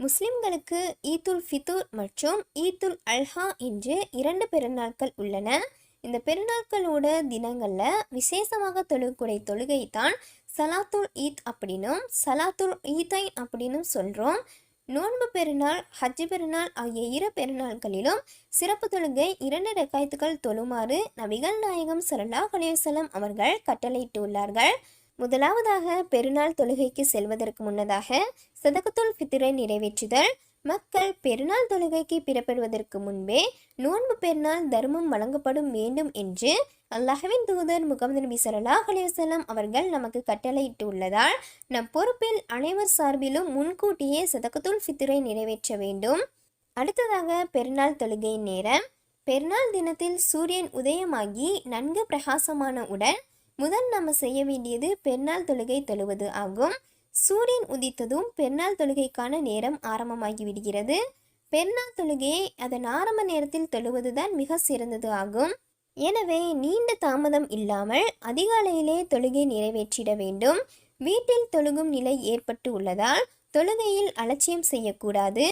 முஸ்லிம்களுக்கு ஈத்துல் ஃபித்துர் மற்றும் ஈத்துல் அல்ஹா என்று இரண்டு பெருநாட்கள் உள்ளன. இந்த பெருநாட்களோட தினங்களில் விசேஷமாக தொழுகக்கூடிய தொழுகை தான் சலாத்துல் ஈத் அப்படின்னும் சலாத்துல் ஈத்தைன் அப்படின்னும் சொல்கிறோம் நோன்பு பெருநாள் ஹஜ் பெருநாள் ஆகிய இரு பெருநாள்களிலும் சிறப்பு தொழுகை இரண்டு ரெக்காயத்துக்கள் தொழுமாறு நபிகள் நாயகம் சரல்லா கலேசலம் அவர்கள் கட்டளையிட்டுள்ளார்கள். முதலாவதாக பெருநாள் தொழுகைக்கு செல்வதற்கு முன்னதாக சதகத்துல் ஃபித்ரை நிறைவேற்றுதல். மக்கள் பெருநாள் தொழுகைக்கு பிறப்படுவதற்கு முன்பே நோன்பு பெருநாள் தர்மம் வழங்கப்படும் வேண்டும் என்று அல்லாஹ்வின் தூதர் முகமது நபி சல்லாஹ் அலிவசல்லாம் அவர்கள் நமக்கு கட்டளையிட்டு உள்ளதால் நம் பொறுப்பில் அனைவர் சார்பிலும் முன்கூட்டியே சதகத்துல் ஃபித்ரை நிறைவேற்ற வேண்டும். அடுத்ததாக பெருநாள் தொழுகையின் நேரம். பெருநாள் தினத்தில் சூரியன் உதயமாகி நன்கு பிரகாசமான உடன் முதல் நம்ம செய்ய வேண்டியது பெருநாள் தொழுகை தொழுவது ஆகும். சூரியன் உதித்ததும் பெருநாள் தொழுகைக்கான நேரம் ஆரம்பமாகி விடுகிறது. பெருநாள் தொழுகையை அதன் ஆரம்ப நேரத்தில் தொழுவதுதான் மிக சிறந்தது ஆகும். எனவே நீண்ட தாமதம் இல்லாமல் அதிகாலையிலே தொழுகை நிறைவேற்றிட வேண்டும். வீட்டில் தொழுகும் நிலை ஏற்பட்டு உள்ளதால் தொழுகையில் அலட்சியம் செய்யக்கூடாது.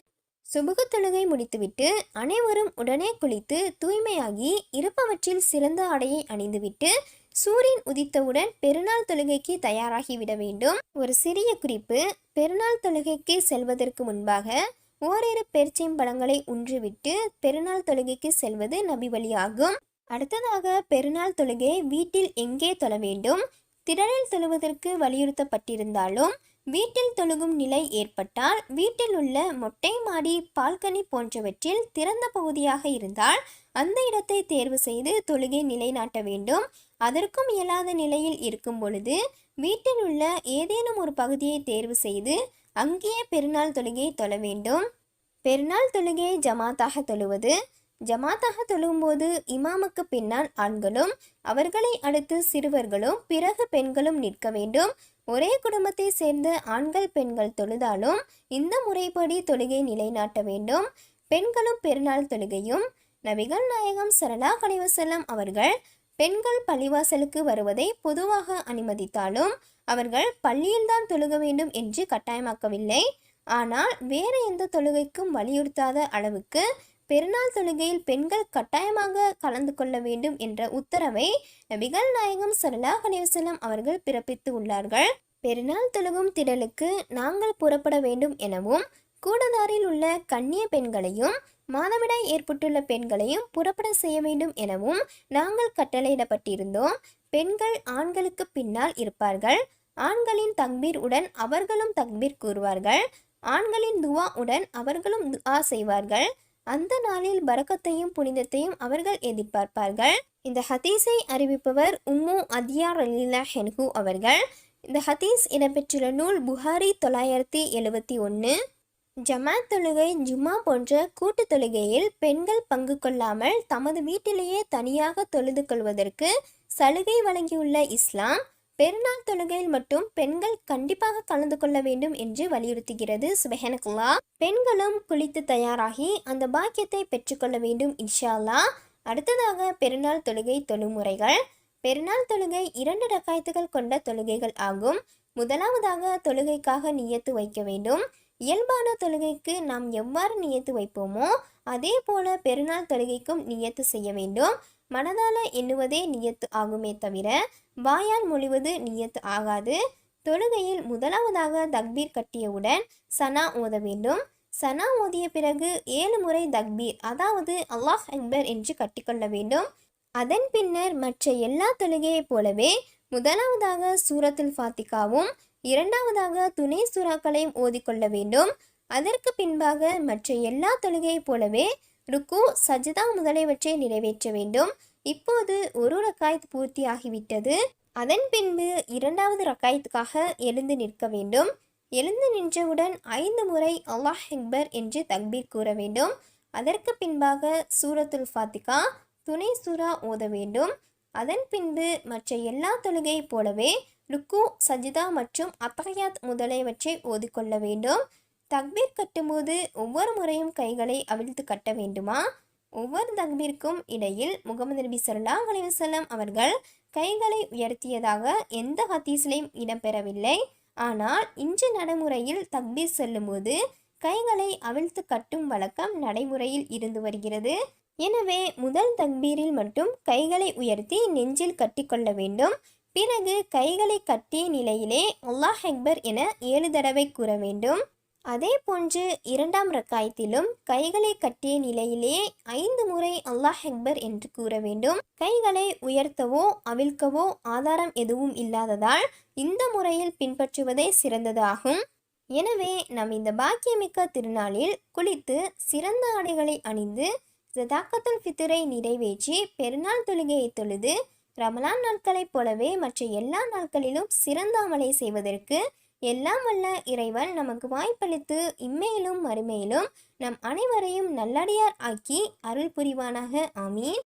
சுபுக தொழுகை முடித்துவிட்டு அனைவரும் உடனே குளித்து தூய்மையாகி இருப்பவற்றில் சிறந்த ஆடையை அணிந்துவிட்டு சூரியன் உதித்தவுடன் பெருநாள் தொழுகைக்கு தயாராகிவிட வேண்டும். ஒரு சிறிய குறிப்பு பெருநாள் தொழுகைக்கு செல்வதற்கு முன்பாக ஓரிரு பேர்ச்சைம்பழங்களை உன்றுவிட்டு பெருநாள் தொழுகைக்கு செல்வது நபி வழியாகும். அடுத்ததாக பெருநாள் தொழுகை வீட்டில் எங்கே தொழ வேண்டும்? திடலில் தொழுவதற்கு வலியுறுத்தப்பட்டிருந்தாலும் வீட்டில் தொழுகும் நிலை ஏற்பட்டால் வீட்டில் உள்ள மொட்டை மாடி பால்கனி போன்றவற்றில் திறந்த பகுதியாக இருந்தால் அந்த இடத்தை தேர்வு செய்து தொழுகை நிலைநாட்ட வேண்டும். அதற்கும் இயலாத நிலையில் இருக்கும் பொழுது வீட்டில் உள்ள ஏதேனும் ஒரு பகுதியை தேர்வு செய்து அங்கேயே பெருநாள் தொழுகையை தொழ வேண்டும். பெருநாள் தொழுகையை ஜமாத்தாக தொழுவது. ஜமாத்தாக தொழும்போது இமாமுக்கு பின்னால் ஆண்களும் அவர்களை அடுத்து சிறுவர்களும் பிறகு பெண்களும் நிற்க வேண்டும். ஒரே குடும்பத்தை சேர்ந்த ஆண்கள் பெண்கள் தொழுதாலும் இந்த முறைப்படி தொழுகை நிலைநாட்ட வேண்டும். பெண்களும் பெருநாள் தொழுகையும் நபிகள் நாயகம் சரலா கலைவசல்லம் அவர்கள் பெண்கள் பள்ளிவாசலுக்கு வருவதை பொதுவாக அனுமதித்தாலும் அவர்கள் பள்ளியில்தான் தொழுக வேண்டும் என்று கட்டாயமாக்கவில்லை. ஆனால் வேறு எந்த தொழுகைக்கும் வலியுறுத்தாத அளவுக்கு பெருநாள் தொழுகையில் பெண்கள் கட்டாயமாக கலந்து கொள்ள வேண்டும் என்ற உத்தரவை நபிகள் நாயகம் சல்லாஹ் அலிவசலம் அவர்கள் பிறப்பித்து உள்ளார்கள். பெருநாள் தொழுகும் திடலுக்கு நாங்கள் புறப்பட வேண்டும் எனவும் கூடதாரில் உள்ள கன்னிய பெண்களையும் மாதவிடாய் ஏற்பட்டுள்ள பெண்களையும் புறப்பட செய்ய வேண்டும் எனவும் நாங்கள் கட்டளையிடப்பட்டிருந்தோம். பெண்கள் ஆண்களுக்கு பின்னால் இருப்பார்கள். ஆண்களின் தக்பீர் உடன் அவர்களும் தக்பீர் கூறுவார்கள். ஆண்களின் துவா உடன் அவர்களும் துவா செய்வார்கள். அந்த நாளில் பரக்கத்தையும் புனிதத்தையும் அவர்கள் எதிர்பார்ப்பார்கள். இந்த ஹதீஸை அறிவிப்பவர் உம்மு அதியார் ரலீலா ஹென்ஹு அவர்கள். இந்த ஹதீஸ் இடம்பெற்றுள்ள நூல் புகாரி தொள்ளாயிரத்தி எழுவத்தி ஒன்று ஜமாத் தொழுகை ஜும்மா போன்ற கூட்டு தொழுகையில் பெண்கள் பங்கு கொள்ளாமல் தமது வீட்டிலேயே தனியாக தொழுது கொள்வதற்கு சலுகை வழங்கியுள்ள இஸ்லாம். பெருநாள் தொழுகையில் மட்டும் பெண்கள் கண்டிப்பாக கலந்து கொள்ள வேண்டும் என்று வலியுறுத்துகிறது. சுபஹனகுல்லா பெண்களும் குளித்து தயாராகி அந்த பாக்கியத்தை பெற்றுக்கொள்ள வேண்டும் இன்ஷா அடுத்ததாக பெருநாள் தொழுகை தொழுமுறைகள். பெருநாள் தொழுகை இரண்டு ரக்காயத்துகள் கொண்ட தொழுகைகள் ஆகும். முதலாவதாக தொழுகைக்காக நியத்து வைக்க வேண்டும். இயல்பான தொழுகைக்கு நாம் எவ்வாறு நியத்து வைப்போமோ அதே போல பெருநாள் தொழுகைக்கும் நியத்து செய்ய வேண்டும். மனதால எண்ணுவதே நியத்து ஆகுமே தவிர வாயால் மொழிவது நியத்து ஆகாது. தொழுகையில் முதலாவதாக தக்பீர் கட்டியவுடன் சனா ஓத வேண்டும். சனா ஓதிய பிறகு ஏழு முறை தக்பீர் அதாவது அல்லாஹ் அக்பர் என்று கட்டிக்கொள்ள வேண்டும். அதன் பின்னர் மற்ற எல்லா தொழுகையைப் போலவே முதலாவதாக சூரத்துல் ஃபாத்திகாவும் இரண்டாவதாக துணை சுறாக்களையும் ஓதிக்கொள்ள வேண்டும். அதற்கு பின்பாக மற்ற எல்லா தொழுகையைப் போலவே ருக்கு சஜிதா முதலியவற்றை நிறைவேற்ற வேண்டும். இப்போது ஒரு ரக்காயத் பூர்த்தியாகிவிட்டது. அதன் பின்பு இரண்டாவது ரக்காயத்துக்காக எழுந்து நிற்க வேண்டும். எழுந்து நின்றவுடன் ஐந்து முறை அல்லாஹ் அக்பர் என்று தக்பீர் கூற வேண்டும். அதற்கு பின்பாக சூரத்துல் ஃபாத்திகா துணை சூரா ஓத வேண்டும். அதன் பின்பு மற்ற எல்லா தொழுகையைப் போலவே ருக்கு சஜிதா மற்றும் அத்தகையாத் முதலியவற்றை ஓதிக்கொள்ள வேண்டும். தக்பீர் கட்டும்போது ஒவ்வொரு முறையும் கைகளை அவிழ்த்து கட்ட வேண்டுமா? ஒவ்வொரு தக்பீருக்கும் இடையில் முகமது நபி ஸல்லல்லாஹு அலைஹி அவர்கள் கைகளை உயர்த்தியதாக எந்த ஹத்தீஸ்லையும் இடம்பெறவில்லை. ஆனால் இன்று நடைமுறையில் தக்பீர் செல்லும்போது கைகளை அவிழ்த்து கட்டும் வழக்கம் நடைமுறையில் இருந்து வருகிறது. எனவே முதல் தக்பீரில் மட்டும் கைகளை உயர்த்தி நெஞ்சில் கட்டிக்கொள்ள வேண்டும். பிறகு கைகளை கட்டிய நிலையிலே அல்லாஹ் அக்பர் என ஏழு தடவை கூற வேண்டும். அதே போன்று இரண்டாம் ரக்காயத்திலும் கைகளை கட்டிய நிலையிலே ஐந்து முறை அல்லாஹ் அக்பர் என்று கூற வேண்டும். கைகளை உயர்த்தவோ அவிழ்க்கவோ ஆதாரம் எதுவும் இல்லாததால் இந்த முறையில் பின்பற்றுவதே சிறந்ததாகும். எனவே நாம் இந்த பாக்கியமிக்க திருநாளில் குளித்து சிறந்த ஆடைகளை அணிந்து ஜதாக்கத்துல் ஃபித்ரை நிறைவேற்றி பெருநாள் தொழுகையை தொழுது ரமலான் நாட்களைப் போலவே மற்ற எல்லா நாட்களிலும் சிறந்த அமலை செய்வதற்கு எல்லாம் வல்ல இறைவன் நமக்கு வாய்ப்பளித்து இம்மையிலும் மறுமையிலும் நம் அனைவரையும் நல்லடியார் ஆக்கி அருள் புரிவானாக. ஆமீன்.